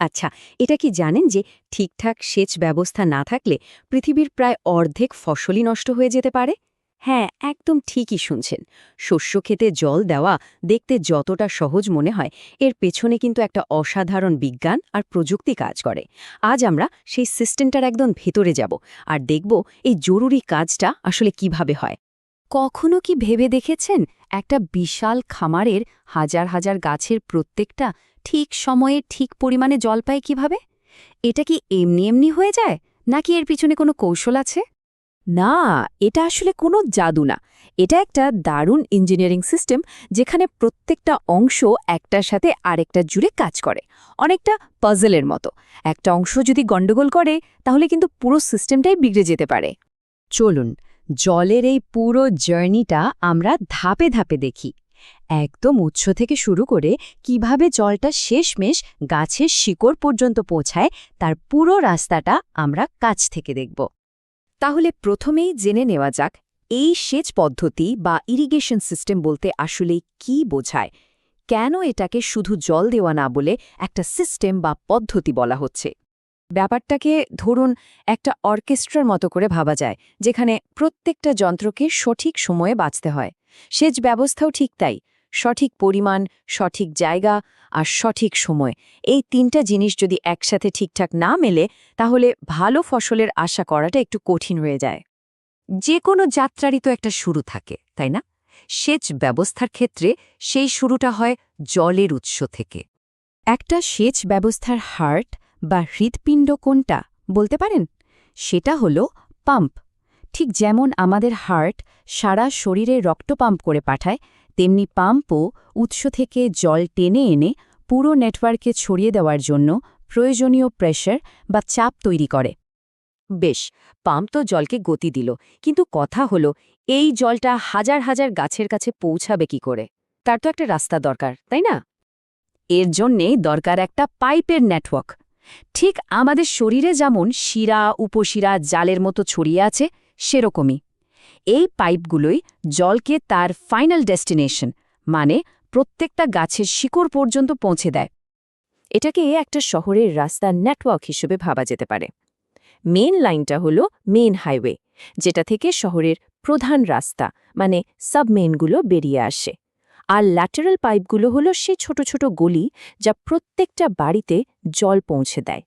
আচ্ছা এটা কি জানেন যে ঠিকঠাক সেচ ব্যবস্থা না থাকলে পৃথিবীর প্রায় অর্ধেক ফসলই নষ্ট হয়ে যেতে পারে? হ্যাঁ একদম ঠিকই শুনছেন। শস্য খেতে জল দেওয়া দেখতে যতটা সহজ মনে হয়, এর পেছনে কিন্তু একটা অসাধারণ বিজ্ঞান আর প্রযুক্তি কাজ করে। আজ আমরা সেই সিস্টেমটার একদম ভেতরে যাব আর দেখব এই জরুরি কাজটা আসলে কীভাবে হয়। কখনো কি ভেবে দেখেছেন? একটা বিশাল খামারের হাজার হাজার গাছের প্রত্যেকটা ঠিক সময়ে ঠিক পরিমাণে জল পায় কীভাবে? এটা কি এমনি এমনি হয়ে যায়, নাকি এর পিছনে কোনো কৌশল আছে? না, এটা আসলে কোনো জাদু না। এটা একটা দারুণ ইঞ্জিনিয়ারিং সিস্টেম যেখানে প্রত্যেকটা অংশ একটার সাথে আরেকটা জুড়ে কাজ করে, অনেকটা পাজলের মতো। একটা অংশ যদি গণ্ডগোল করে, তাহলে কিন্তু পুরো সিস্টেমটাই বিগড়ে যেতে পারে। চলুন, জলের এই পুরো জার্নিটা আমরা ধাপে ধাপে দেখি। একদম উৎস থেকে শুরু করে কীভাবে জলটা শেষমেশ গাছের শিকড় পর্যন্ত পৌঁছায়, তার পুরো রাস্তাটা আমরা কাছ থেকে দেখব। তাহলে প্রথমেই জেনে নেওয়া যাক, এই সেচ পদ্ধতি বা ইরিগেশন সিস্টেম বলতে আসলে কি বোঝায়? কেন এটাকে শুধু জল দেওয়া না বলে একটা সিস্টেম বা পদ্ধতি বলা হচ্ছে? ব্যাপারটাকে ধরুন একটা অর্কেস্ট্রার মতো করে ভাবা যায়, যেখানে প্রত্যেকটা যন্ত্রকে সঠিক সময়ে বাঁচতে হয়। সেচ ব্যবস্থাও ঠিক তাই সঠিক পরিমাণ, সঠিক জায়গা আর সঠিক সময়। এই তিনটা জিনিস যদি একসাথে ঠিকঠাক না মেলে, তাহলে ভালো ফসলের আশা করাটা একটু কঠিন হয়ে যায়। যে কোনো যাত্রারই তো একটা শুরু থাকে, তাই না? সেচ ব্যবস্থার ক্ষেত্রে সেই শুরুটা হয় জলের উৎস থেকে। একটা সেচ ব্যবস্থার হার্ট বা হৃৎপিণ্ড কোনটা বলতে পারেন? সেটা হলো পাম্প। ঠিক যেমন আমাদের হার্ট সারা শরীরে রক্ত পাম্প করে পাঠায় তেমনি পাম্পও উৎস থেকে জল টেনে এনে পুরো নেটওয়ার্কে ছড়িয়ে দেওয়ার জন্য প্রয়োজনীয় প্রেশার বা চাপ তৈরি করে। বেশ, পাম্প তো জলকে গতি দিল, কিন্তু কথা হলো, এই জলটা হাজার হাজার গাছের কাছে পৌঁছাবে কি করে? তার তো একটা রাস্তা দরকার, তাই না? এর জন্যে দরকার একটা পাইপের নেটওয়ার্ক। ঠিক আমাদের শরীরে যেমন শিরা, উপশিরা, জালের মতো ছড়িয়ে আছে, সেরকমই। এই পাইপগুলোই জলকে তার ফাইনাল ডেস্টিনেশন মানে প্রত্যেকটা গাছের শিকড় পর্যন্ত পৌঁছে দেয়। এটাকে একটা শহরের রাস্তার নেটওয়ার্ক হিসেবে ভাবা যেতে পারে। মেন লাইনটা হলো মেন হাইওয়ে, যেটা থেকে শহরের প্রধান রাস্তা মানে সাবমেনগুলো বেরিয়ে আসে। আর ল্যাটারাল পাইপগুলো হলো সে ছোট ছোট গলি যা প্রত্যেকটা বাড়িতে জল পৌঁছে দেয়।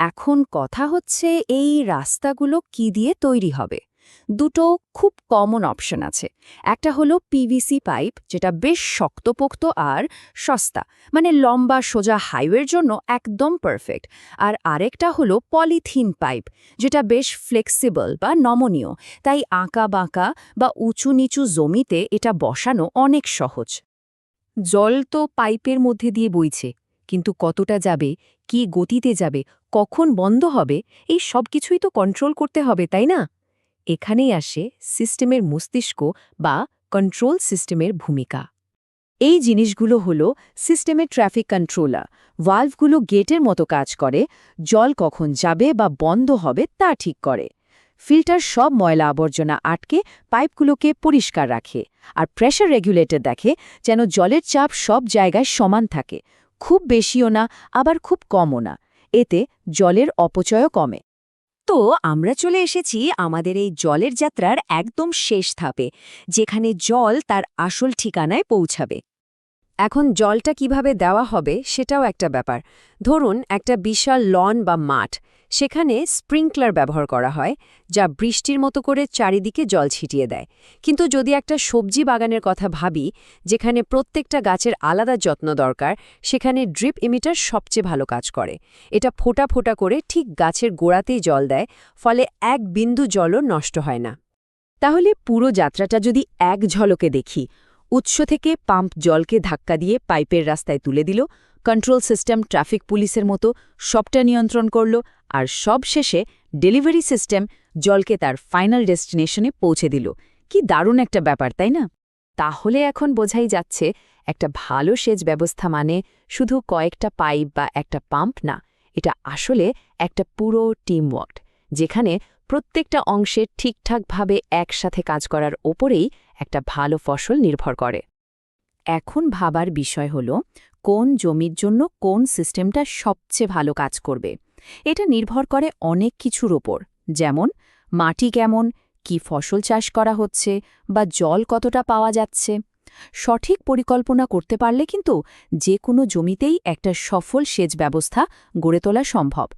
এখন কথা হচ্ছে এই রাস্তাগুলো কি দিয়ে তৈরি হবে? দুটো খুব কমন অপশন আছে। একটা হলো পিভিসি পাইপ যেটা বেশ শক্তপোক্ত আর সস্তা মানে লম্বা সোজা হাইওয়ের জন্য একদম পারফেক্ট আর আরেকটা হলো পলিথিন পাইপ যেটা বেশ ফ্লেক্সিবল বা নমনীয়, তাই আঁকা বাঁকা বা উঁচু নিচু জমিতে এটা বসানো অনেক সহজ। জল তো পাইপের মধ্যে দিয়ে বইছে, কিন্তু কতটা যাবে, কি গতিতে যাবে, কখন বন্ধ হবে, এই সব কিছুই তো কন্ট্রোল করতে হবে, তাই না? এখানেই আসে সিস্টেমের মস্তিষ্ক বা কন্ট্রোল সিস্টেমের ভূমিকা। এই জিনিসগুলো হল সিস্টেমের ট্রাফিক কন্ট্রোলার। ভাল্ভগুলো গেটের মতো কাজ করে, জল কখন যাবে বা বন্ধ হবে তা ঠিক করে। ফিল্টার সব ময়লা আবর্জনা আটকে পাইপগুলোকে পরিষ্কার রাখে আর প্রেশার রেগুলেটর দেখে যেন জলের চাপ সব জায়গায় সমান থাকে। খুব বেশিও না, আবার খুব কমও না। এতে জলের অপচয়ও কমে। তো আমরা চলে এসেছি আমাদের এই জলের যাত্রার একদম শেষ ধাপে, যেখানে জল তার আসল ঠিকানায় পৌঁছাবে। এখন জলটা কীভাবে দেওয়া হবে সেটাও একটা ব্যাপার। ধরুন একটা বিশাল লন বা মাঠ সেখানে স্প্রিংকলার ব্যবহার করা হয়, যা বৃষ্টির মতো করে চারিদিকে জল ছিটিয়ে দেয়। কিন্তু যদি একটা সবজি বাগানের কথা ভাবি, যেখানে প্রত্যেকটা গাছের আলাদা যত্ন দরকার, সেখানে ড্রিপ ইমিটার সবচেয়ে ভালো কাজ করে। এটা ফোটা ফোটা করে ঠিক গাছের গোড়াতেই জল দেয়, ফলে এক বিন্দু জলও নষ্ট হয় না। তাহলে পুরো যাত্রাটা যদি এক ঝলকে দেখি, উৎস থেকে পাম্প জলকে ধাক্কা দিয়ে পাইপের রাস্তায় তুলে দিল, কন্ট্রোল সিস্টেম, ট্রাফিক পুলিশের মতো সবটা নিয়ন্ত্রণ করল আর সব শেষে ডেলিভারি সিস্টেম জলকে তার ফাইনাল ডেস্টিনেশনে পৌঁছে দিল। কি দারুণ একটা ব্যাপার, তাই না? তাহলে এখন বোঝাই যাচ্ছে একটা ভালো সেচ ব্যবস্থা মানে শুধু কয়েকটা পাইপ বা একটা পাম্প না, এটা আসলে একটা পুরো টিমওয়ার্ক যেখানে প্রত্যেকটা অংশের ঠিকঠাকভাবে একসাথে কাজ করার ওপরেই একটা ভালো ফসল নির্ভর করে। এখন ভাবার বিষয় হল, কোন জমির জন্য কোন সিস্টেমটা সবচেয়ে ভালো কাজ করবে? এটা নির্ভর করে অনেক কিছুর ওপর, যেমন মাটি কেমন, কি ফসল চাষ করা হচ্ছে বা জল কতটা পাওয়া যাচ্ছে। সঠিক পরিকল্পনা করতে পারলে কিন্তু যে কোনো জমিতেই একটা সফল সেচ ব্যবস্থা গড়ে তোলা সম্ভব।